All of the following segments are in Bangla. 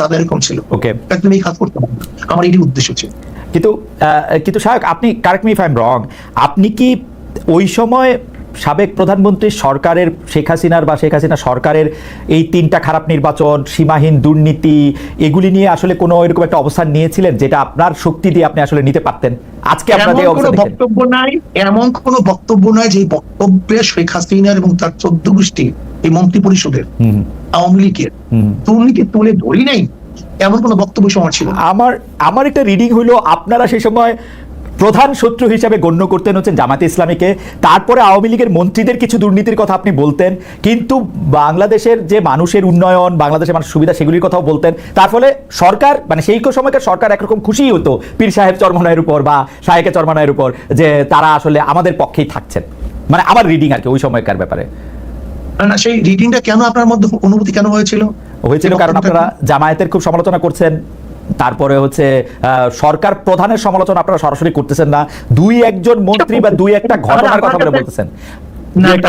দাদা এরকম ছিল। ওকে একদম এই কাজ করতে। আমার এটি উদ্দেশ্য ছিল। কিন্তু কিন্তু সাহেব আপনি কারেক্ট মি ফাইম রং আপনি কি ওই সময় সাবেক প্রধানমন্ত্রী সরকারের শেখ হাসিনার বা শেখ হাসিনা সরকারের এই তিনটা খারাপ নির্বাচন সীমাহীন দুর্নীতি এগুলি নিয়ে আসলে কোনো এরকম একটা অবস্থান নিয়েছিলেন যেটা আপনার শক্তি দিয়ে আপনি আসলে নিতে পারতেন? আজকে দেখেন বক্তব্য নাই এমন কোনো বক্তব্য নাই যে বক্তব্যে শেখ হাসিনার এবং তার চোদ্দ গোষ্ঠী এই মন্ত্রী পরিষদের আওয়ামী লীগের দুর্নীতি তুলে ধরি নাই এমন কোনো বক্তব্য সময় ছিল আমার আমার একটা রিডিং হলো আপনারা সেই সময় প্রধান শত্রু হিসাবে গণ্য করতেন হচ্ছেন জামাতে ইসলামীকে। তারপরে আওয়ামী লীগের মন্ত্রীদের কিছু দুর্নীতির কথা আপনি বলতেন কিন্তু বাংলাদেশের যে মানুষের উন্নয়ন বাংলাদেশের মানুষের সুবিধা সেগুলির কথাও বলতেন। তার ফলে সরকার মানে সেই সময়কার সরকার একরকম খুশি হতো পীর সাহেব চরমনায়ের উপর বা শাহেকে চরমনায়ের উপর যে তারা আসলে আমাদের পক্ষেই থাকছেন। মানে আমার রিডিং আর কি ওই সময়কার ব্যাপারে। না, না সেই রিডিংটা কেন আপনার মধ্যে অনুভূতি কেন হয়েছিল? হয়েছিল কারণ আপনারা জামায়াতের খুব সমালোচনা করছেন। তারপরে হচ্ছে সরকার প্রধানের সমালোচনা আপনারা সরাসরি করতেছেন না। দুই একজন মন্ত্রী বা দুই একটা ঘটনার কথা বলে বলতেছেন।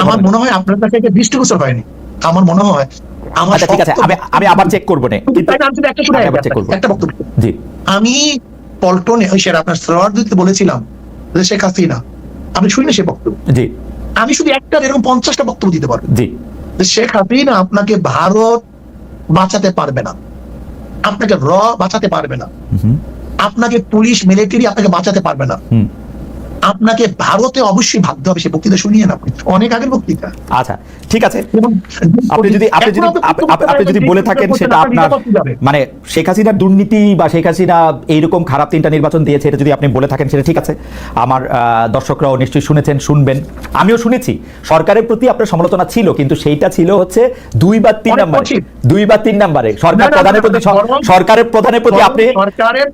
আমার মনে হয় আপনার কাছে এটা দৃষ্টিগোচর হয়নি। আমার মনে হয় আমার আচ্ছা ঠিক আছে আমি আমি আবার চেক করব না। একটা শুনে একটা বক্তব্য। জি। আমি পল্টনে ওই সেটা আপনার সরোয়ার দিতে বলেছিলাম যে শেখ হাসিনা আপনি শুনি সে বক্তব্য? জি। আমি শুধু একটা এরকম পঞ্চাশটা বক্তব্য দিতে পারব। জি। শেখ হাসিনা আপনাকে ভারত বাঁচাতে পারবে না। আপনাকে র বাঁচাতে পারবে না। আপনাকে পুলিশ মিলিটারি আপনাকে বাঁচাতে পারবে না। আপনাকে ভারতে অবশ্যই ভাবতে হবে সে বক্তৃতা শুনিয়ে না অনেক আগের বক্তৃতা। আচ্ছা ঠিক আছে। আপনি যদি আপনি যদি আপনি যদি বলে থাকেন সেটা আপনার। মানে শেখ হাসিনার দুর্নীতি বা শেখ হাসিনা এইরকম খারাপ তিনটা নির্বাচন দিয়েছে এটা যদি আপনি বলে থাকেন সেটা ঠিক আছে। আমার আহ, দর্শকরাও নিশ্চয়ই শুনেছেন শুনবেন। আমিও শুনেছি সরকারের প্রতি আপনার সমালোচনা ছিল কিন্তু সেইটা ছিল হচ্ছে দুই বা তিন নাম্বারে। দুই বা তিন নাম্বারে। সরকার প্রধানের প্রতি সরকারের প্রধানের প্রতি আপনি সরকারের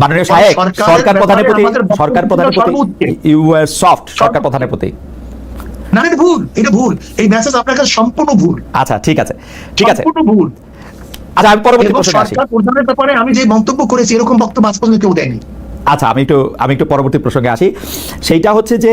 মাননীয় সাহেব সরকার প্রধানের প্রতি সরকার প্রধানের প্রতি ইউ আর সফট সরকার প্রধানের প্রতি। না এটা ভুল এটা ভুল। এই মেসেজ আপনার কাছে সম্পূর্ণ ভুল। আচ্ছা ঠিক আছে। ঠিক আছে। সম্পূর্ণ ভুল। আচ্ছা আমি পরবর্তী প্রশ্নে আসি। সরকার প্রধানের ব্যাপারে আমি যে মন্তব্য করেছি এরকম বক্তব্য আজ পর্যন্ত কেউ দেয়নি। আচ্ছা আমি একটু আমি একটু পরবর্তী প্রসঙ্গে আসি। সেইটা হচ্ছে যে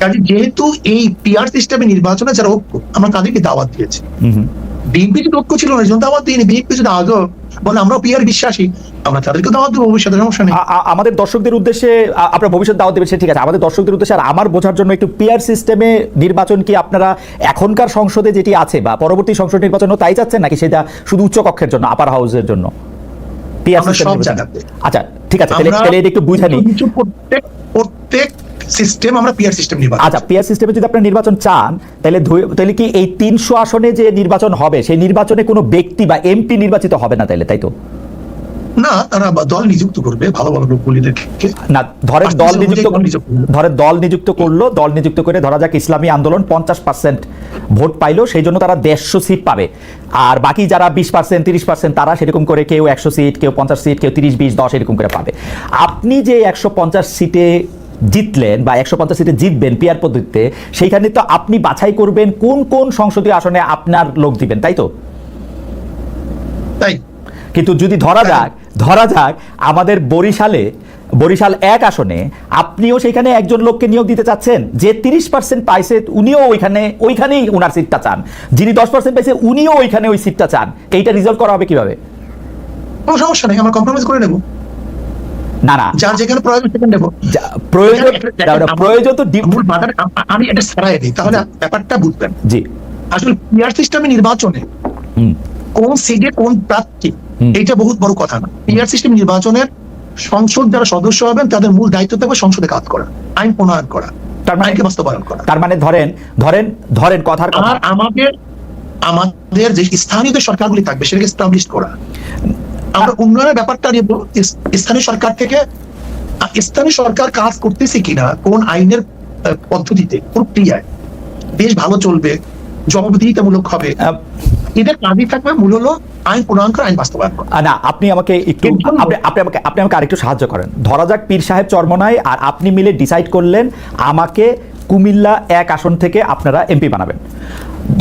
কাজে যেহেতু এই পিয়ার সিস্টেমে নির্বাচনে যারা ঐক্য আমরা তাদেরকে দাওয়াত দিয়েছি। বিএনপি যদি ঐক্য ছিল না জন্য দাওয়াত দিইনি। বিএনপি যদি আগেও বলে আমরা পিয়ার বিশ্বাসী আমরা তাদেরকে দাওয়াত দেবো ভবিষ্যতে সমস্যা নেই। আমাদের দর্শকদের উদ্দেশ্যে আপনার ভবিষ্যৎ দাওয়াত দেবেন সে ঠিক আছে। আমাদের দর্শকদের উদ্দেশ্যে আর আমার বোঝার জন্য একটু পিয়ার সিস্টেমে নির্বাচন কি আপনারা এখনকার সংসদে যেটি আছে বা পরবর্তী সংসদ নির্বাচনও তাই চাচ্ছেন নাকি সেটা শুধু উচ্চ কক্ষের জন্য আপার হাউসের জন্য? পিয়ার আমরা সিস্টেম নির্বাচন। আচ্ছা ঠিক আছে তাহলে তাহলে একটু বুঝানি প্রত্যেক প্রত্যেক সিস্টেম আমরা পিয়ার সিস্টেম নির্বাচন আচ্ছা পিয়ার সিস্টেমে যদি আপনার নির্বাচন চান তাহলে তাহলে কি এই তিনশো আসনে যে নির্বাচন হবে সেই নির্বাচনে কোনো ব্যক্তি বা এমপি নির্বাচিত হবে না তাইলে তাই তো? না তারা দল নিযুক্ত করবে ভালো ভালো লোকগুলিদেরকে না ধরেন পার্সেন্টেজ দল নিযুক্ত। ধরেন দল নিযুক্ত করল দল নিযুক্ত করে ধরা যাক ইসলামী আন্দোলন পঞ্চাশ পার্সেন্ট ভোট পাইলো সেই জন্য তারা দেড়শো সিট পাবে। আর বাকি যারা বিশ পার্সেন্ট তিরিশ পার্সেন্ট তারা সেরকম করে কেউ একশো সিট কেউ পঞ্চাশ সিট কেউ তিরিশ বিশ দশ এরকম করে পাবে। আপনি যে একশো পঞ্চাশ সিটে জিতলেন বা একশো পঞ্চাশ সিটে জিতবেন পিয়ার পদ্ধতিতে সেইখানে তো আপনি বাছাই করবেন কোন কোন সংসদীয় আসনে আপনার লোক দিবেন তাই তো? তাই। কিন্তু যদি ধরা যাক ধরা যাক আমাদের বরিশালে বরিশাল এক আসনে আপনিও সেখানে একজন লোককে নিয়োগ দিতে চাচ্ছেন যে তিরিশ পার্সেন্ট পাইছে উনিও ওইখানে ওইখানেই ওনার সিটটা চান। যিনি দশ পার্সেন্ট পাইছে উনিও ওইখানে ওই সিটটা চান। এইটা রিজলভ করা হবে কীভাবে? কোনো সমস্যা নেই আমরা কম্প্রোমাইজ করে নেব। না না যার যেখানে প্রয়োজন সেখানে নেব। প্রয়োজন প্রয়োজন তো আমি এটা ছাড়াই দিই। তাহলে ব্যাপারটা বুঝবেন। জি। আসলে পিয়ার সিস্টেমে নির্বাচনে কোন সিটে কোন প্রার্থী এটা বহুত বড় কথা না। পিয়ার সিস্টেম নির্বাচনের সংসদ যারা সদস্য হবেন তাদের মূল দায়িত্ব থাকবে সংসদে কাজ করা আইন প্রণয়ন করা তার মানে বাস্তবায়ন করা। তার মানে ধরেন ধরেন ধরেন কথার কথা। আর আমাদের আমাদের যে স্থানীয় সরকারগুলি থাকবে সেটাকে এস্টাবলিশ করা। আমরা উন্নয়নের ব্যাপারটা নিয়ে স্থানীয় সরকার থেকে স্থানীয় সরকার কাজ করতেছে কিনা কোন আইনের পদ্ধতিতে প্রক্রিয়ায় দেশ ভালো চলবে জবাবদিহিতামূলক হবে এদের কাজই থাকবে মূল হলো আইন প্রণয়ন করে। আইন বাস্তবায়ন না আপনি আমাকে একটু আপনি আপনি আমাকে আপনি আমাকে আরেকটু সাহায্য করেন। ধরা যাক পীর সাহেব চরমনায় আর আপনি মিলে ডিসাইড করলেন আমাকে কুমিল্লা এক আসন থেকে আপনারা এমপি বানাবেন।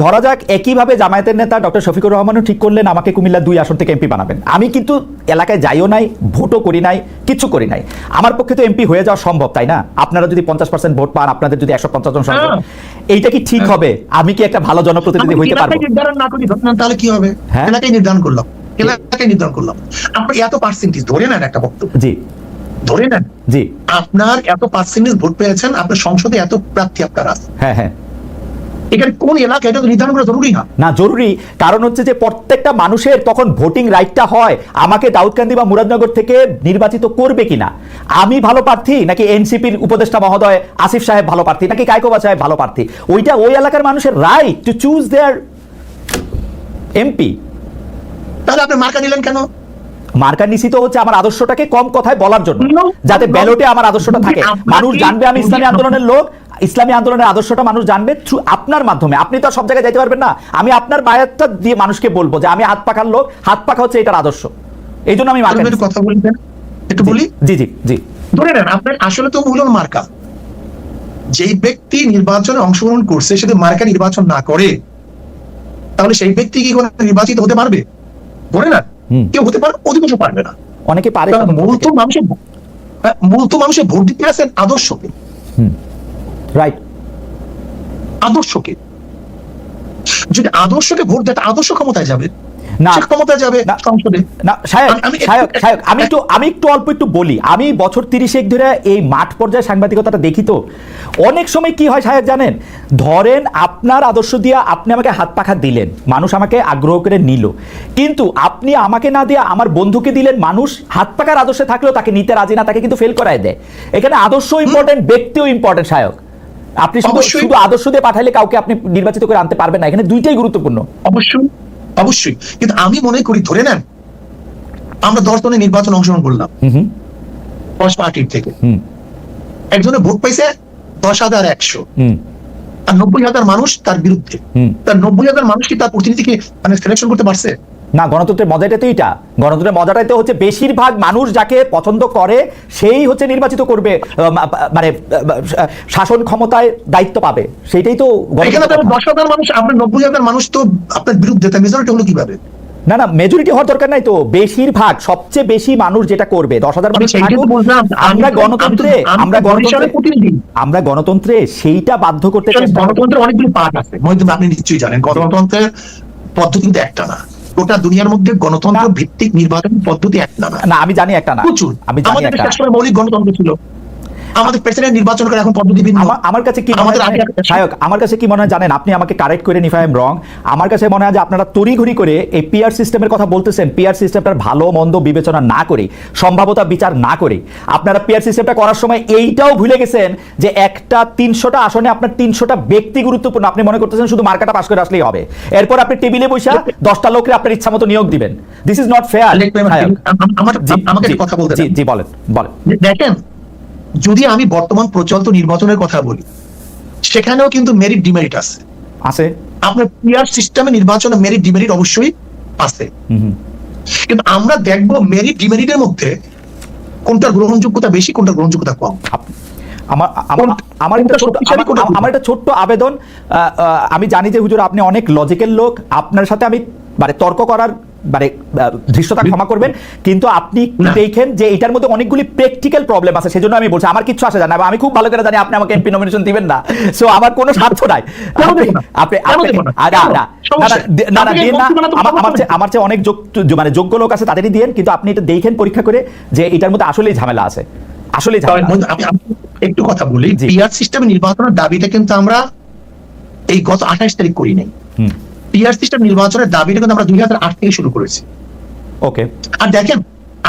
ধরা যাক একইভাবে জামায়াতের নেতা ডক্টর শফিকুর রহমানও ঠিক করলেন আমাকে কুমিল্লা দুই আসন থেকে এমপি বানাবেন। আমি কিন্তু এলাকায় যাইও নাই ভোটও করি নাই কিচ্ছু করি নাই। আমার পক্ষে তো এমপি হয়ে যাওয়া সম্ভব তাই না? আপনারা যদি পঞ্চাশ পার্সেন্ট ভোট পান আপনাদের যদি একশো পঞ্চাশ জন হ্যাঁ। এইটা কি ঠিক হবে? আমি কি একটা ভালো জনপ্রতিনিধি হইতে পারব? নির্ধারণ না করি তাহলে কি হবে? হ্যাঁ। এলাকায় নির্ধারণ করলাম। এলাকায় নির্ধারণ করলাম। আপনার এত পার্সেন্টেজ ধরে নেন একটা বক্তব্য। জি। ধরে নেন। জি। আপনার এত পার্সেন্টেজ ভোট পেয়েছেন আপনার সংসদে এত প্রার্থী আপনার আছে। হ্যাঁ হ্যাঁ। এখানে কোন এলাকা এটা তো নির্ধারণ করা জরুরি না। না জরুরি। কারণ হচ্ছে যে প্রত্যেকটা মানুষের তখন ভোটিং রাইটটা হয় আমাকে দাউদকান্দি বা মুরাদনগর থেকে নির্বাচিত করবে কিনা। আমি ভালো প্রার্থী নাকি এনসিপির উপদেষ্টা মহোদয় আসিফ সাহেব ভালো প্রার্থী নাকি কাইকোবা সাহেব ভালো প্রার্থী? ওইটা ওই এলাকার মানুষের right to choose their MP তাহলে আপনি মার্কা নিলেন কেন? মার্কা নিশ্চিত হচ্ছে আমার আদর্শটাকে কম কথায় বলার জন্য। যাতে ব্যালটে আমার আদর্শটা থাকে। মানুষ জানবে আমি ইসলামী আন্দোলনের লোক ইসলামী আন্দোলনের আদর্শটা মানুষ জানবে থ্রু আপনার মাধ্যমে। আপনি তো সব জায়গায় যাইতে পারবেন না। আমি আপনার বায়াতটা দিয়ে মানুষকে বলব যে আমি হাত পাখার লোক হাত পাখা হচ্ছে এটার আদর্শ। এই জন্য আমি। কথা বলবেন একটু বলি? জি জি জি। ধরে নেন আপনার আসলে তো মূল মার্কা। যেই ব্যক্তি নির্বাচনে অংশগ্রহণ করছে সে মার্কা নির্বাচন না করে তাহলে সেই ব্যক্তি কি কোনো নির্বাচিত হতে পারবে? ধরে না। কেউ হতে পারে অধিকাংশ পারবে না। অনেকে পারে কারণ মূল তো মানুষের হ্যাঁ, মূল তো মানুষের ভোট দিতে আছেন আদর্শকে। রাইট আদর্শকে। যদি আদর্শকে ভোট দেয় আদর্শ ক্ষমতায় যাবে। না। সে যাবে সংসদে। না সায়ক আমি- আমি একটু- সায়ক সায়ক আমি একটু আমি একটু অল্প একটু বলি। আমি বছর তিরিশেক ধরে এই মাঠ পর্যায়ে সাংবাদিকতাটা দেখি তো। অনেক সময় কি হয় সাহেব জানেন? ধরেন আপনার আদর্শ দিয়ে আপনি আমাকে হাত পাখা দিলেন। মানুষ আমাকে আগ্রহ করে নিল। কিন্তু আপনি আমাকে না দিয়ে আমার বন্ধুকে দিলেন মানুষ হাত পাখার আদর্শে থাকলেও তাকে নিতে রাজি না তাকে কিন্তু ফেল করায় দেয়। এখানে আদর্শ ইম্পর্টেন্ট ব্যক্তিও ইম্পর্টেন্ট সায়ক আপনি শুধু আদর্শ দিয়ে পাঠাইলে কাউকে আপনি নির্বাচিত করে আনতে পারবেন না। এখানে দুইটাই গুরুত্বপূর্ণ। অবশ্যই অবশ্যই। কিন্তু আমি মনে করি ধরে নেন আমরা দশ জনের নির্বাচন অংশগ্রহণ করলাম। দশ পার্টির থেকে। একজনে ভোট পাইছে দশ হাজার একশো। হুম। আর নব্বই হাজার মানুষ তার বিরুদ্ধে। তার নব্বই হাজার মানুষ কি তার প্রতিনিধিকে মানে সিলেকশন করতে পারছে? না গণতন্ত্রের মজাটা তো এটা গণতন্ত্রের মজাটাই তো হচ্ছে বেশিরভাগ মানুষ যাকে পছন্দ করে সেই হচ্ছে নির্বাচিত করবে মানে শাসন ক্ষমতায় দায়িত্ব পাবে। সেইটাই তো। দশ হাজার মানুষ আপনার নব্বই হাজার মানুষ তো আপনার বিরুদ্ধে মেজরিটি হলো কীভাবে? না না মেজরিটি হওয়ার দরকার নাই তো। বেশিরভাগ সবচেয়ে বেশি মানুষ যেটা করবে দশ হাজার মানুষ আমরা গণতন্ত্রে আমরা গণতন্ত্রে প্রতিনিধি। আমরা গণতন্ত্রে সেইটা বাধ্য করতে। গণতন্ত্রের অনেকগুলি পার্ট আছে। আপনি নিশ্চয়ই জানেন গণতন্ত্রের পদ্ধতি কিন্তু একটা না। গোটা দুনিয়ার মধ্যে গণতন্ত্র ভিত্তিক নির্বাচন পদ্ধতি একটা না। আমি জানি একটা না। প্রচুর। আমি জানি একটা মৌলিক গণতন্ত্র ছিল। আমাদের প্রেসিডেন্ট নির্বাচন করে এখন পদ্ধতি ভিন্ন। আমার- কাছে কি আমাদের? সায়ক আমার কাছে কি মনে হয় জানেন? আপনি আমাকে কারেক্ট করে নিফাই এম রং আমার কাছে মনে হয় যে আপনারা তড়িঘড়ি করে এই পিআর সিস্টেমের কথা বলতেছেন। পিআর সিস্টেমটার ভালো মন্দ বিবেচনা না করে সম্ভাবতা বিচার না করে। আপনারা পিআর সিস্টেমটা করার সময় এইটাও ভুলে গেছেন যে একটা তিনশোটা আসনে আপনার তিনশোটা ব্যক্তি গুরুত্বপূর্ণ। আপনি মনে করতেছেন শুধু মার্কাটা পাস করে আসলেই হবে। এরপর আপনি টেবিলে বসে দশটা লোককে আপনার ইচ্ছা মতো নিয়োগ দিবেন। দিস ইজ নট ফেয়ার আমাকে কথা বলতে জি বলেন বলেন। দেখেন যদি আমি বর্তমান প্রচলিত নির্বাচনের কথা বলি সেখানেও কিন্তু মেরিট ডিমেরিট আছে। আছে। আপনার পিআর সিস্টেমে নির্বাচনে মেরিট ডিমেরিট অবশ্যই আছে। কিন্তু আমরা দেখব মেরিট ডিমেরিটের মধ্যে কোনটার গ্রহণযোগ্যতা বেশি কোনটার গ্রহণযোগ্যতা কম। আমার আমার একটা ছোট্ট আমার- একটা ছোট্ট আবেদন আমি জানি যে হুজুর আপনি অনেক লজিক্যাল লোক আপনার সাথে আমি মানে তর্ক করার মানে ধৃষ্টতা ক্ষমা করবেন কিন্তু আপনি দেখেন যে এটার মধ্যে অনেকগুলি প্র্যাকটিক্যাল প্রবলেম আছে সেজন্য আমি বলছি আমার কিছু আসে জানা আমি খুব ভালো করে জানি আপনি আমাকে এমপি নমিনেশন দিবেন না। সো আমার কোনো স্বার্থ নাই। আপনি না? না? দিন না, আমার- চেয়ে- আমার চেয়ে অনেক মানে যোগ্য লোক আছে তাদেরই দিয়েন কিন্তু আপনি এটা দেখেন পরীক্ষা করে যে এটার মধ্যে আসলেই ঝামেলা আছে। আমি একটু কথা বলি। পিআর সিস্টেমে নির্বাচনের দাবিটা কিন্তু আমরা এই গত আঠাশ তারিখ করি নাই। পিআর সিস্টেম নির্বাচনের দাবিটা কিন্তু আমরা দুই হাজার আট থেকে শুরু করেছি। ওকে আর দেখেন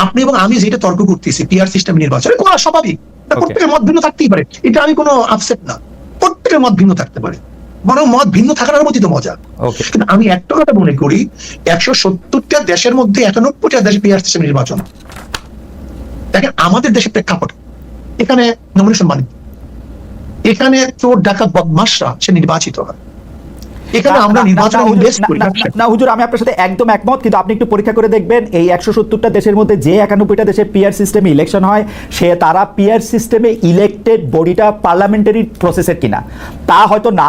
আপনি এবং আমি যেটা তর্ক করতেছি পিআর সিস্টেম নির্বাচন করা স্বাভাবিক। প্রত্যেকের মত ভিন্ন থাকতেই পারে। এটা আমি কোনো আপসেট না। প্রত্যেকের মত ভিন্ন থাকতে পারে। বরং মত ভিন্ন থাকার মধ্যে তো মজা কিন্তু আমি একটা কথা মনে করি একশো সত্তরটা দেশের মধ্যে একানব্বইটা দেশে পিআর সিস্টেম নির্বাচন। দেখেন আমাদের দেশের প্রেক্ষাপট এখানে নমিনেশন মানে এখানে চোর ডাকাত বদমাসরা সে নির্বাচিত হয়। এখানে আমরা নির্বাচনে হুজুর, করি, না, না হুজুর আমি আপনার সাথে একদম একমত কিন্তু আপনি একটু পরীক্ষা করে দেখবেন এই একশো সত্তরটা দেশের মধ্যে যে একানব্বইটা দেশে পিয়ার সিস্টেমে ইলেকশন হয় সে তারা পিয়ার সিস্টেমে ইলেক্টেড বডিটা পার্লামেন্টারি প্রসেসের কিনা। তা হয়তো না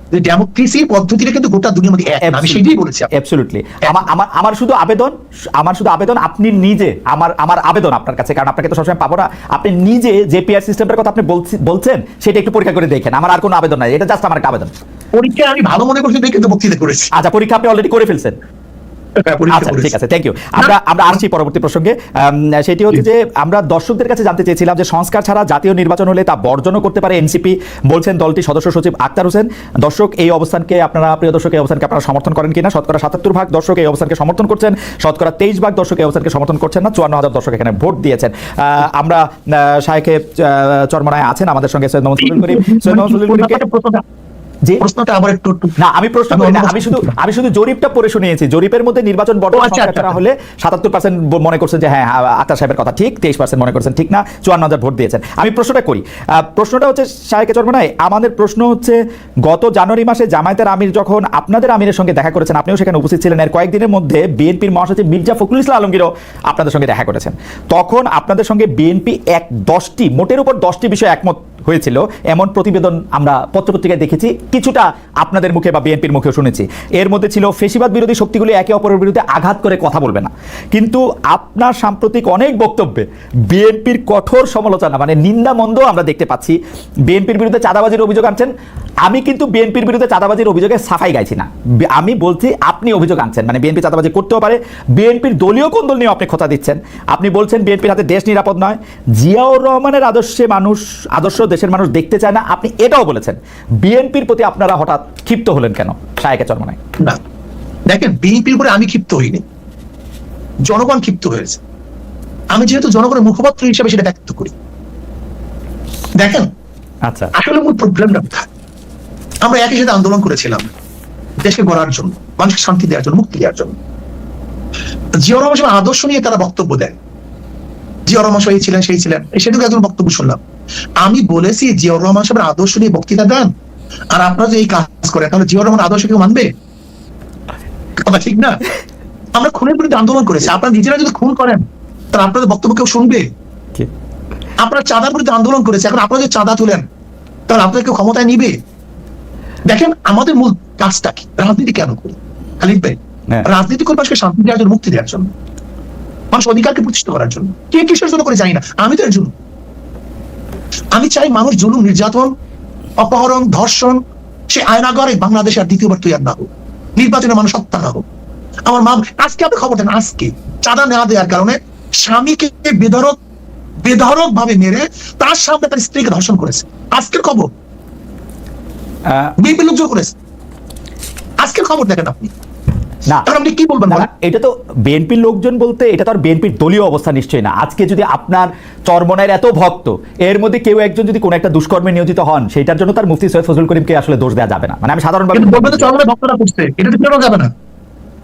ডেমোক্রেসির পদ্ধতিটা কিন্তু গোটা দুনিয়ার মধ্যে এক আমি সেটাই বলেছি অ্যাবসলিউটলি আমার আমার শুধু আবেদন আমার শুধু আবেদন আপনি নিজে আমার আমার আবেদন আপনার কাছে কারণ আপনাকে তো সবসময় পাবো না। আপনি নিজে যে পিআর সিস্টেমটার কথা আপনি বলছি- বলছেন সেটা একটু পরীক্ষা করে দেখেন। আমার আর কোনো আবেদন নাই। এটা জাস্ট আমার একটা আবেদন। পরীক্ষা আমি ভালো মনে করছি দেখে তো বক্তৃতা করেছি। আচ্ছা পরীক্ষা আপনি অলরেডি করে ফেলছেন। আচ্ছা করেছি। ঠিক আছে থ্যাংক ইউ আমরা আমরা আসছি পরবর্তী প্রসঙ্গে। সেটি হচ্ছে যে আমরা দর্শকদের কাছে জানতে চেয়েছিলাম যে সংস্কার ছাড়া জাতীয় নির্বাচন হলে তা বর্জনও করতে পারে এনসিপি বলছেন দলটি সদস্য সচিব আক্তার হোসেন। দর্শক এই অবস্থানকে আপনারা প্রিয় দর্শক এই অবস্থানকে আপনারা সমর্থন করেন কিনা? শতকরা সাতাত্তর ভাগ দর্শক এই অবস্থানকে সমর্থন করছেন। শতকরা তেইশ ভাগ দর্শক এই অবস্থানকে সমর্থন করছেন না। চুয়ান্ন হাজার দর্শক এখানে ভোট দিয়েছেন। আহ, আমরা চরমনায় আছেন। আমাদের সঙ্গে সৈয়দ মোহাম্মদ সলিল করিম। সৈয়দ মোহাম্মদ সলিল করিমকে জি প্রশ্নটা আবার একটু না আমি প্রশ্ন করি না আমি শুধু আমি শুধু জরিপটা পড়ে শুনিয়েছি। জরিপের মধ্যে নির্বাচন আচ্ছা, আচ্ছা, করা আচ্ছা। হলে সাতাত্তর পার্সেন্ট মনে করছেন যে হ্যাঁ হ্যাঁ, আক্তার সাহেবের কথা ঠিক তেইশ পার্সেন্ট মনে করছেন ঠিক না চুয়ান্ন হাজার ভোট দিয়েছেন। আমি প্রশ্নটা করি। প্রশ্নটা হচ্ছে শাহেকে চর্মনায় আমাদের প্রশ্ন হচ্ছে গত জানুয়ারি মাসে জামায়াতের আমির যখন আপনাদের আমিরের সঙ্গে দেখা করেছেন আপনিও সেখানে উপস্থিত ছিলেন। এর কয়েকদিনের মধ্যে বিএনপির মহাসচিব মির্জা ফখরুল ইসলাম আলমগীরও আপনাদের সঙ্গে দেখা করেছেন। তখন আপনাদের সঙ্গে বিএনপি এক দশটি মোটের উপর দশটি বিষয় একমত হয়েছিল। এমন প্রতিবেদন আমরা পত্রপত্রিকায় দেখেছি। কিছুটা আপনাদের মুখে বা বিএনপির মুখেও শুনেছি। এর মধ্যে ছিল, ফেসিবাদ বিরোধী শক্তিগুলি একে অপরের বিরুদ্ধে আঘাত করে কথা বলবে না। কিন্তু আপনার সাম্প্রতিক অনেক বক্তব্যে বিএনপির কঠোর সমালোচনা মানে নিন্দা মন্দ আমরা দেখতে পাচ্ছি। বিএনপির বিরুদ্ধে চাঁদাবাজির অভিযোগ আনছেন। আমি কিন্তু বিএনপির বিরুদ্ধে চাঁদাবাজির অভিযোগে সাফাই গাইছি না। আমি বলছি, আপনি অভিযোগ আনছেন। মানে বিএনপি চাঁদাবাজি করতেও পারে। বিএনপির দলীয় কোন্দল নিয়ে আপনি কথা দিচ্ছেন? আপনি বলছেন বিএনপির হাতে দেশ নিরাপদ নয়। জিয়াউর রহমানের আদর্শে মানুষ, আদর্শ দেশের মানুষ দেখতে চায় না আপনি এটাও বলেছেন। বিএনপির প্রতি আপনারা হঠাৎ ক্ষিপ্ত হলেন কেন? সায়কে চরমনায়। না। দেখেন বিএনপির উপরে আমি ক্ষিপ্ত হইনি। জনগণ ক্ষিপ্ত হয়েছে। আমি যেহেতু জনগণের মুখপাত্র হিসেবে সেটা ব্যক্ত করি। দেখেন আচ্ছা। আসলে মূল প্রবলেমটা কোথায়? আমরা একই সাথে আন্দোলন করেছিলাম দেশকে গড়ার জন্য মানুষকে শান্তি দেওয়ার জন্য মুক্তি দেওয়ার জন্য। রহমান আদর্শ নিয়ে তারা বক্তব্য দেন। রহমান এই ছিলেন সেই ছিলেন। সেটুকু একজন বক্তব্য শুনলাম। আমি বলেছি জিয়র রহমান সাহেবের আদর্শ নিয়ে বক্তৃতা দেন। আর আপনারা যদি এই কাজ করেন তাহলে জিয়র রহমান আদর্শ কেউ মানবে? কথা ঠিক না? আমরা খুনের বিরুদ্ধে আন্দোলন করেছি। আপনারা নিজেরা যদি খুন করেন তাহলে আপনাদের বক্তব্য কেউ শুনবে? আপনারা চাঁদার বিরুদ্ধে আন্দোলন করেছে। এখন আপনারা যদি চাঁদা তুলেন তাহলে আপনাদের কেউ ক্ষমতায় নিবে? দেখেন আমাদের মূল কাজটা কি? রাজনীতি কেন করি? খালিদ ভাই হ্যাঁ। রাজনীতি করে মানুষকে শান্তি দেওয়ার জন্য মুক্তি দেওয়ার জন্য মানুষ অধিকারকে প্রতিষ্ঠিত করার জন্য। কে কিসের জন্য করে জানি না। আমি তো এর জন্য আমি চাই মানুষ জুলুম নির্যাতন অপহরণ ধর্ষণ সে আয়নাগরে বাংলাদেশ আর দ্বিতীয়বার তৈরি না হোক নির্বাচনে মানুষ হত্যা না হোক। আমার মা আজকে আপনি খবর দেন আজকে চাঁদা নেওয়া দেওয়ার কারণে স্বামীকে বেধরক বেধরক ভাবে মেরে তার সামনে তার স্ত্রীকে ধর্ষণ করেছে। আজকের খবর? বিএনপি করেছে। আজকের খবর দেখেন আপনি। না। আপনি কি বলবেন এটা তো বিএনপির লোকজন বলতে এটা তো আর বিএনপির দলীয় অবস্থা নিশ্চয়ই না। আজকে যদি আপনার চরমনের এত ভক্ত এর মধ্যে কেউ একজন যদি কোনো একটা দুষ্কর্মে নিয়োজিত হন সেটার জন্য তার মুফতি সৈয়দ ফজলুল করিমকে আসলে দোষ দেওয়া যাবে না। মানে আমি সাধারণভাবে কিন্তু বলবেন তো চরমনায় ভক্তরা করছে এটা তো ফেরানো যাবে না।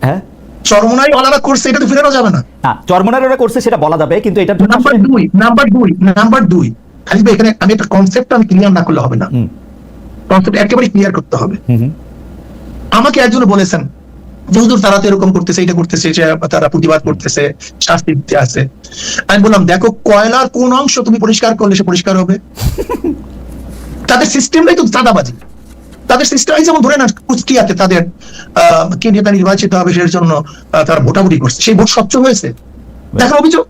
হ্যাঁ? চরমনায় ওনারা করছে এটা তো ফেরানো যাবে না। ওরা করছে সেটা বলা যাবে কিন্তু এটার জন্য নাম্বার দুই নাম্বার দুই নাম্বার দুই। খালি এখানে আমি একটা কনসেপ্ট আমি ক্লিয়ার না করলে হবে না। কনসেপ্ট একেবারে ক্লিয়ার করতে হবে। আমাকে একজন বলেছেন যে হুজুর তারা তো এরকম করতেছে এটা করতেছে তারা প্রতিবাদ করতেছে শাস্তি দিতে আছে। আমি বললাম দেখো কয়লার কোন অংশ তুমি পরিষ্কার করলে সে পরিষ্কার হবে? তাদের সিস্টেমটাই তো চাঁদাবাজি। তাদের সিস্টেম যেমন ধরে না কুষ্টিয়াতে তাদের কে নেতা নির্বাচিত হবে সেটার জন্য তারা ভোটাভুটি করছে। সেই ভোট স্বচ্ছ হয়েছে? দেখা অভিযোগ.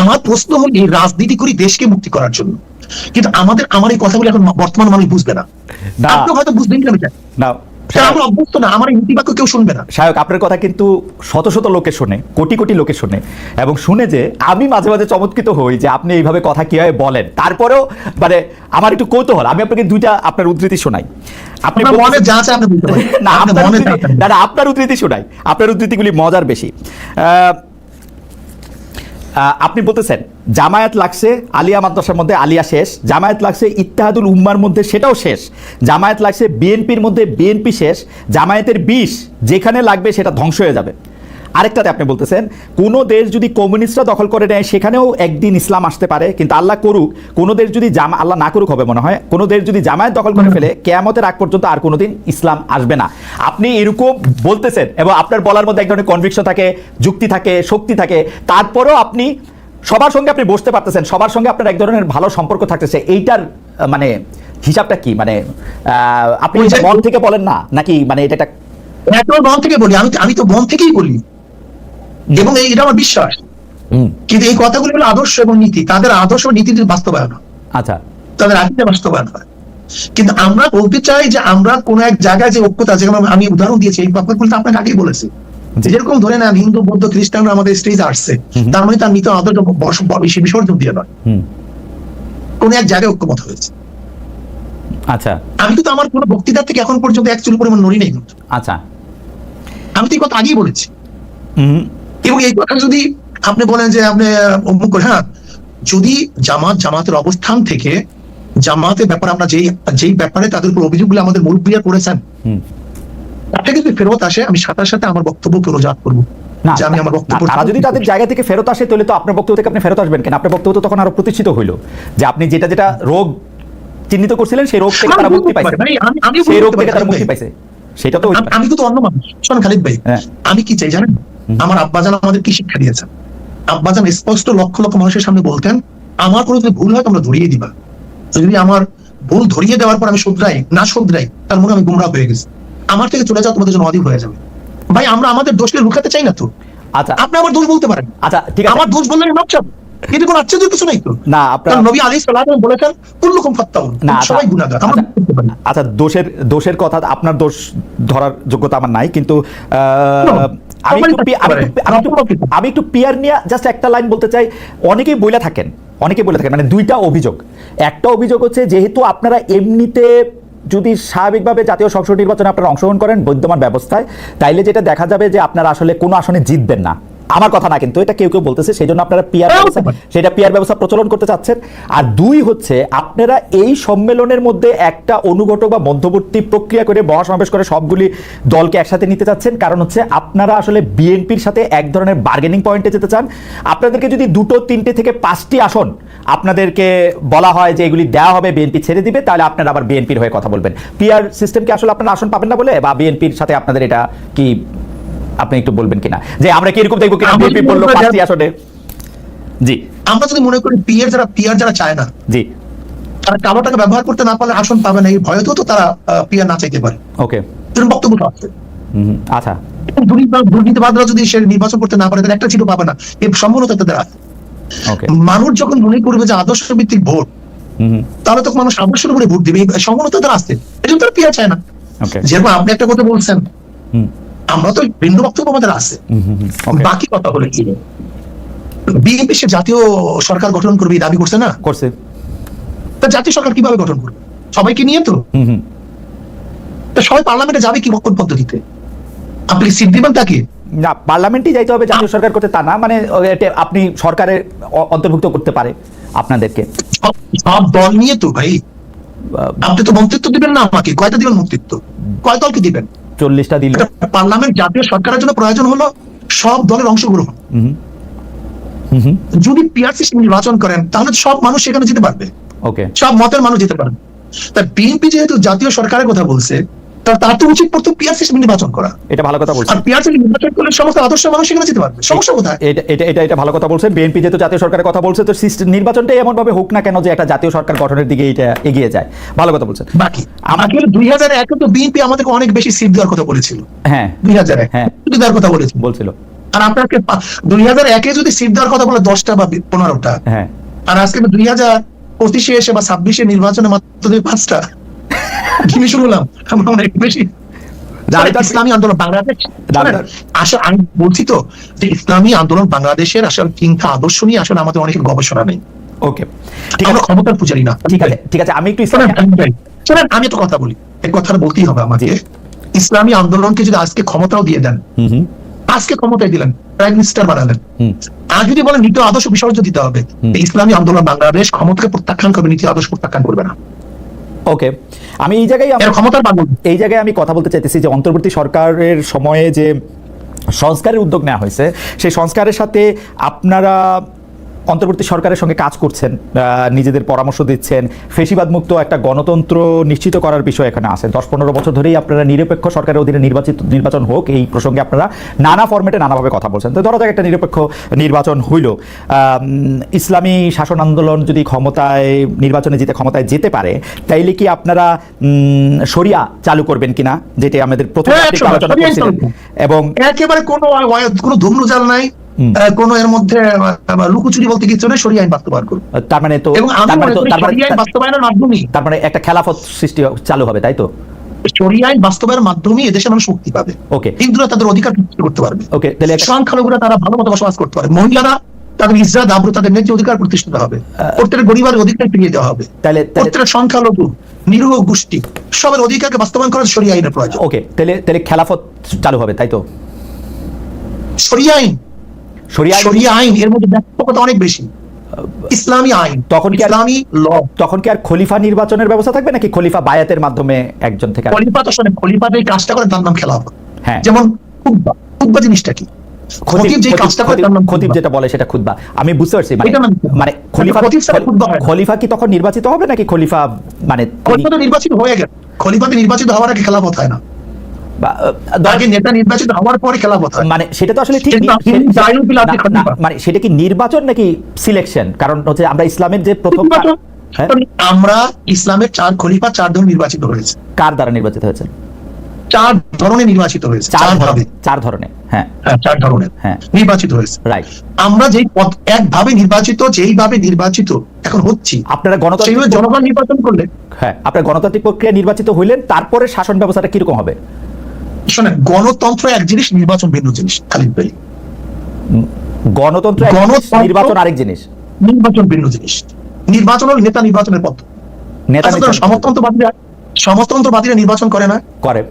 আমার প্রশ্ন হল এই রাজনীতি করি দেশকে মুক্তি করার জন্য। কিন্তু আমাদের আমার এই কথাগুলো এখন বর্তমান মানুষ বুঝবে না। আপনি হয়তো বুঝবেন কেন না আমরা অভ্যস্ত না আমার নীতিবাক্য কেউ শুনবে না। সায়ক আপনার কথা কিন্তু শত শত লোকে শোনে কোটি কোটি লোকে শোনে এবং শুনে যে আমি মাঝে মাঝে চমৎকৃত হই যে আপনি এইভাবে কথা কীভাবে বলেন। তারপরেও মানে আমার একটু কৌতূহল আমি আপনাকে দুইটা আপনার উদ্ধৃতি শোনাই। আপনি মনে যা আছে আপনি না আপনার আপনার উদ্ধৃতি- শোনাই। আপনার উদ্ধৃতিগুলি মজার বেশি। আহ, আহ, আপনি বলতেছেন জামায়াত লাগছে, আলিয়া মাদ্রাসার মধ্যে আলিয়া শেষ, জামায়াত লাগছে ইত্তেহাদুল উম্মার মধ্যে সেটাও শেষ, জামায়াত লাগছে বিএনপির মধ্যে বিএনপি শেষ, জামায়াতের বিষ যেখানে লাগবে সেটা ধ্বংস হয়ে যাবে। আরেকটাতে আপনি বলতেছেন, কোনো দেশ যদি কমিউনিস্টরা দখল করে নেয়, সেখানেও একদিন ইসলাম আসতে পারে, কিন্তু আল্লাহ করুক, কোনো দেশ যদি জামা আল্লাহ না করুক হবে মনে হয়, কোনো দেশ যদি জামায়াত দখল করে ফেলে, কেয়ামতের আগ পর্যন্ত আর কোনোদিন ইসলাম আসবে না। আপনি এরকম বলতেছেন, এবং আপনার বলার মধ্যে এক ধরনের কনভিকশন থাকে, যুক্তি থাকে, শক্তি থাকে, তারপরেও আপনি সবার সঙ্গে আপনি বসতে পারতেছেন সবার সঙ্গে আপনার এক ধরনের ভালো সম্পর্ক থাকতেছে এইটার মানে হিসাবটা কি? মানে আপনি মন থেকে বলেন না নাকি মানে এটা একটা মন থেকে বলি আমি আমি তো মন থেকেই বলি। এবং এই- এটা আমার বিশ্বাস। হুম, কিন্তু এই কথাগুলি হলো আদর্শ এবং নীতি। তাদের আদর্শ ও নীতির বাস্তবায়ন। হয়। আচ্ছা। তাদের আকিদা বাস্তবায়ন হয়। কিন্তু আমরা বলতে চাই যে আমরা কোন এক জায়গায় যে ঐক্যতা যেমন আমি উদাহরণ দিয়েছি এই ব্যাপারগুলো আপনাকে আগেই বলেছি। যেরকম ধরে নেন হিন্দু বৌদ্ধ খ্রিস্টানরা আমাদের স্টেজে আসছে তার মানে তার মৃত আদর্শ বস- বিসর্জন দিয়ে নয়। কোন এক জায়গায় ঐক্যমত হয়েছে। আচ্ছা। আমি কিন্তু আমার কোনো বক্তৃতা থেকে এখন পর্যন্ত পরিমাণ নড়ি নেই। আচ্ছা। আমি তো এই কথা আগেই বলেছি। হুম। এবং এই কথা যদি আপনি বলেন যে আপনি অমুক হ্যাঁ যদি জামাত জামাতের অবস্থান থেকে জামাতের ব্যাপারে আমরা যেই যেই ব্যাপারে তাদের উপর অভিযোগগুলো আমাদের মুরব্বীরা করেছেন তাতে যদি ফেরত আসে আমি সাথে সাথে আমার করব। না আমি আমার বক্তব্য তারা যদি তাদের জায়গা থেকে ফেরত আসে তাহলে তো আপনার বক্তব্য থেকে আপনি ফেরত আসবেন কেন? আপনার বক্তব্য তো তখন আরও প্রতিষ্ঠিত হইল। যে আপনি যেটা যেটা রোগ চিহ্নিত করছিলেন সেই রোগ থেকে তারা মুক্তি পাইছে। সেই রোগ থেকে তারা মুক্তি পাইছে। সেটা তো আমি-। কিন্তু অন্য মানুষ। শোনেন খালিদ ভাই হ্যাঁ। আমি কি চাই জানেন? আমার আব্বাজান আমাদের কি শিক্ষা দিয়েছেন? আব্বাজান স্পষ্ট লক্ষ লক্ষ মানুষের সামনে বলতেন আমার কোনো যদি ভুল হয় তোমরা ধরিয়ে দিবা। যদি আমার ভুল ধরিয়ে দেওয়ার পর আমি শুধরাই না শুধরাই তার মনে আমি গুমরা হয়ে গেছি। আমার থেকে চলে যাও তোমাদের জন্য অধিক হয়ে যাবে। ভাই আমরা আমাদের দোষকে লুকাতে চাই না তো। আচ্ছা। আপনি আমার দোষ বলতে পারেন। আচ্ছা ঠিক আছে। আমার দোষ বললে মাপ চাবো। কোনো কিছু নাই তো। না আপনার নবী আলী বলেছেন কুল্লুকুম ফাত্তাউন। না, সবাই আচ্ছা, গুণাগার আমরা আচ্ছা, আচ্ছা দোষের দোষের কথা আপনার দোষ ধরার যোগ্যতা আমার নাই কিন্তু আমি একটু আমি একটু- আমি একটু- পিয়ার নিয়ে জাস্ট একটা লাইন বলতে চাই। অনেকেই বলে থাকেন অনেকেই বলে থাকেন মানে দুইটা অভিযোগ। একটা অভিযোগ হচ্ছে যেহেতু আপনারা এমনিতে যদি স্বাভাবিকভাবে জাতীয় সংসদ নির্বাচনে আপনারা অংশগ্রহণ করেন বৈদ্যমান ব্যবস্থায়, তাইলে যেটা দেখা যাবে যে আপনারা আসলে কোনো আসনে জিতবেন না। আমার কথা না কিন্তু এটা কেউ কেউ বলতেছে সেই জন্য আপনারা পিয়ার হ্যাঁ, ব্যবস্থা সেটা পিয়ার ব্যবস্থা প্রচলন করতে চাচ্ছেন। আর দুই হচ্ছে আপনারা এই সম্মেলনের মধ্যে একটা অনুঘটক বা মধ্যবর্তী প্রক্রিয়া করে মহাসমাবেশ করে সবগুলি দলকে একসাথে নিতে চাচ্ছেন। কারণ হচ্ছে আপনারা আসলে বিএনপির সাথে এক ধরনের বার্গেনিং পয়েন্টে যেতে চান। আপনাদেরকে যদি দুটো তিনটে থেকে পাঁচটি আসন আপনাদেরকে বলা হয় যে এগুলি দেওয়া হবে বিএনপি ছেড়ে দিবে তাহলে আপনারা আবার বিএনপির হয়ে কথা বলবেন। পিআর সিস্টেমকে আসলে আপনারা আসন পাবেন না বলে বা বিএনপির সাথে আপনাদের এটা কি আপনি একটু বলবেন কিনা? যে আমরা কি এরকম দেখব কিনা? বিএনপি বলল পাঁচটি আসনে। জি। আমরা যদি মনে করি পিয়ার যারা পিয়ার যারা চায় না জি। তারা কালো টাকা ব্যবহার করতে না পারলে আসন পাবে না। এই ভয়তেও তো তারা পিয়ার না চাইতে পারে। ওকে। এরকম বক্তব্য তো আছে। হুম, আচ্ছা। দুর্নীতিবাদরা যদি সে নির্বাচন করতে না পারে তাহলে একটা চিঠি পাবে না। এই সম্ভাবনা তাদের আছে। ওকে। মানুষ যখন মনে করবে যে আদর্শ ভিত্তিক ভোট হুম তাহলে তখন মানুষ আদর্শের উপরে ভোট দিবে। এই সম্ভাবনা তাদের আছে। এই জন্য তারা পিয়ার চায় না। ওকে। যেরকম আপনি একটা কথা বলছেন। হুম। আমরা তো ভিন্ন বক্তব্য আমাদের আছে। বাকি কথা হলো কি? বিএনপি সে জাতীয় সরকার গঠন করবে দাবি করছে না? করছে। তা জাতীয় সরকার কীভাবে গঠন করবে? সবাইকে নিয়ে তো। তা সবাই পার্লামেন্টে যাবে কি কোন পদ্ধতিতে? আপনি সিট দিবেন তাকে? না পার্লামেন্টই যাইতে হবে জাতীয় সরকার করতে তা না মানে আপনি সরকারে অন্তর্ভুক্ত করতে পারে আপনাদেরকে। সব- দল নিয়ে তো ভাই। আপনি তো মন্ত্রিত্ব দিবেন না আমাকে। কয়টা দিবেন মন্ত্রিত্ব? কয় দলকে দিবেন? চল্লিশটা দিল। পার্লামেন্ট জাতীয় সরকারের জন্য প্রয়োজন হলো সব দলের অংশগ্রহণ। যদি পিআরসি সিস্টেম নির্বাচন করেন তাহলে সব মানুষ সেখানে যেতে পারবে। ওকে সব মতের মানুষ যেতে পারবে। তা বিএনপি যেহেতু জাতীয় সরকারের কথা বলছে তার তো উচিত প্রথম সিস্টেম নির্বাচন করা। এটা ভালো কথা আর বলছেন সিস্টেম নির্বাচন করলে সমস্ত আদর্শ মানুষ সেখানে যেতে পারবে। সমস্যা কোথায়? এটা এটা এটা এটা ভালো কথা বলছেন। বিএনপি যেহেতু জাতীয় সরকারের কথা বলছে তো নির্বাচনটাই এমন ভাবে হোক না কেন যে একটা জাতীয় সরকার গঠনের দিকে এটা এগিয়ে যায়। ভালো কথা বলছেন। বাকি। আমাকে দুই হাজার একে তো বিএনপি আমাদেরকে অনেক বেশি সিট দেওয়ার কথা বলেছিল। হ্যাঁ। দুই হাজার এক। হ্যাঁ। দেওয়ার কথা বলেছিল। বলছিল। আর আপনাকে দুই হাজার একে যদি সিট দেওয়ার কথা বলে দশটা বা পনেরোটা। হ্যাঁ। আর আজকে দুই হাজার পঁচিশে এসে বা ছাব্বিশে নির্বাচনে মাত্র দুই আমরা বেশি। ইসলামী আন্দোলন বাংলাদেশ। আসলে আমি বলছি তো যে ইসলামী আন্দোলন বাংলাদেশের আসলে চিন্তা আদর্শ নিয়ে আসলে আমাদের অনেক গবেষণা নেই। ওকে। ঠিক আছে। ক্ষমতার পূজারি না। ঠিক আছে ঠিক আছে। আমি একটু শোনেন, আমি কথা বলি। এই কথাটা বলতেই হবে আমাকে। ইসলামী আন্দোলনকে যদি আজকে ক্ষমতাও দিয়ে দেন আজকে ক্ষমতায় দিলেন প্রাইম মিনিস্টার বানালেন। আর যদি বলেন নীতি আদর্শ বিসর্জন দিতে হবে ইসলামী আন্দোলন বাংলাদেশ ক্ষমতাকে প্রত্যাখ্যান করবে নীতি আদর্শ প্রত্যাখ্যান করবে না। ওকে আমি এই জায়গায় ক্ষমতার এই জায়গায় আমি কথা বলতে চাইতেছি যে অন্তর্বর্তী সরকারের সময়ে যে সংস্কারের উদ্যোগ নেওয়া হয়েছে সেই সংস্কারের সাথে আপনারা অন্তর্বর্তী সরকারের সঙ্গে কাজ করছেন নিজেদের পরামর্শ দিচ্ছেন ফেসিবাদ মুক্ত একটা গণতন্ত্র নিশ্চিত করার বিষয় এখানে আছে দশ পনেরো বছর ধরেই আপনারা নিরপেক্ষ সরকারের অধীনে নির্বাচিত নির্বাচন হোক এই প্রসঙ্গে আপনারা নানা ফর্মেটে নানাভাবে কথা বলছেন। তো ধরা যাক একটা নিরপেক্ষ নির্বাচন হইল। ইসলামী শাসন আন্দোলন যদি ক্ষমতায় নির্বাচনে জিতে ক্ষমতায় যেতে পারে তাইলে কি আপনারা উম, শরিয়া চালু করবেন কিনা যেটি আমাদের প্রথমে হ্যাঁ, আলোচনা করছিলেন? এবং একেবারে কোনো কোনো ধুমরুজাল নাই। কোনো এর মধ্যে লুকোচুরি বলতে কিছু নেই সরিয়ে আইন বাস্তবায়ন করবে। তার মানে তো তার মানে তো তার মানে বাস্তবায়নের মাধ্যমে তার মানে একটা খেলাফত সৃষ্টি চালু হবে তাই তো? আইন বাস্তবায়নের মাধ্যমে এদেশের মানুষ মুক্তি পাবে। ওকে। হিন্দুরা তাদের অধিকার করতে পারবে। ওকে তাহলে সংখ্যালঘুরা তারা ভালো মতো বসবাস করতে পারবে। মহিলারা তাদের ইজ্জত আব্রু তাদের ন্যায্য অধিকার প্রতিষ্ঠিত হবে। প্রত্যেকের গরিবের অধিকার ফিরিয়ে দেওয়া হবে। তাহলে প্রত্যেকের সংখ্যালঘু নিরীহ গোষ্ঠী সবের অধিকারকে বাস্তবায়ন করার সরিয়ে আইনের প্রয়োজন। ওকে তাহলে তাহলে খেলাফত চালু হবে তাই তো? সরিয়ে আইন শরিয়া আইন- এর মধ্যে ব্যাপকতা অনেক বেশি। ইসলামী আইন তখন কি ইসলামী ল। তখন কি আর খলিফা নির্বাচনের ব্যবস্থা থাকবে নাকি খলিফা বায়াতের মাধ্যমে একজন থেকে খলিফা তো শোনে খলিফা যে কাজটা করে তার নাম খেলাফত হ্যাঁ। যেমন খুতবা। খুতবা জিনিসটা কি? খতিব। যেটা বলে সেটা খুতবা। আমি বুঝতে পারছি মানে মানে- মানে খলিফা। খলিফা কি তখন নির্বাচিত হবে নাকি খলিফা মানে খলিফা তো নির্বাচিত হয়ে গেছে। খলিফাতে নির্বাচিত হওয়ার আগে খেলাফত হয় না। আগে নেতা নির্বাচিত হওয়ার পরে খেলাফত মানে সেটা তো আসলে ঠিক মানে সেটা কি নির্বাচন নাকি সিলেকশন কারণ হচ্ছে আমরা ইসলামের যে প্রথম হ্যাঁ? আমরা ইসলামের চার খলিফা চার নির্বাচিত হয়েছে। কার দ্বারা নির্বাচিত হয়েছে চার ধরনের নির্বাচিত হয়েছে। চার ধরনের চার ধরনের হ্যাঁ। হ্যাঁ, চার ধরনের হ্যাঁ। নির্বাচিত হয়েছে। রাইট আমরা যেই পদ একভাবে নির্বাচিত যেইভাবে নির্বাচিত এখন হচ্ছি আপনারা সেইভাবে গণতান্ত্রিক জনগণ নির্বাচন করলে হ্যাঁ আপনার গণতান্ত্রিক প্রক্রিয়া নির্বাচিত হইলেন তারপরে শাসন ব্যবস্থাটা কীরকম হবে? শোনেন গণতন্ত্র এক জিনিস নির্বাচন ভিন্ন জিনিস খালিদ ভাই গণতন্ত্র নির্বাচন আরেক জিনিস। নির্বাচন ভিন্ন জিনিস। নির্বাচন হল নেতা নির্বাচনের পদ্ধতি। নেতা আচ্ছা, সমাজতন্ত্রবাদীরা সমাজতন্ত্রবাদীরা নির্বাচন করে না? করে।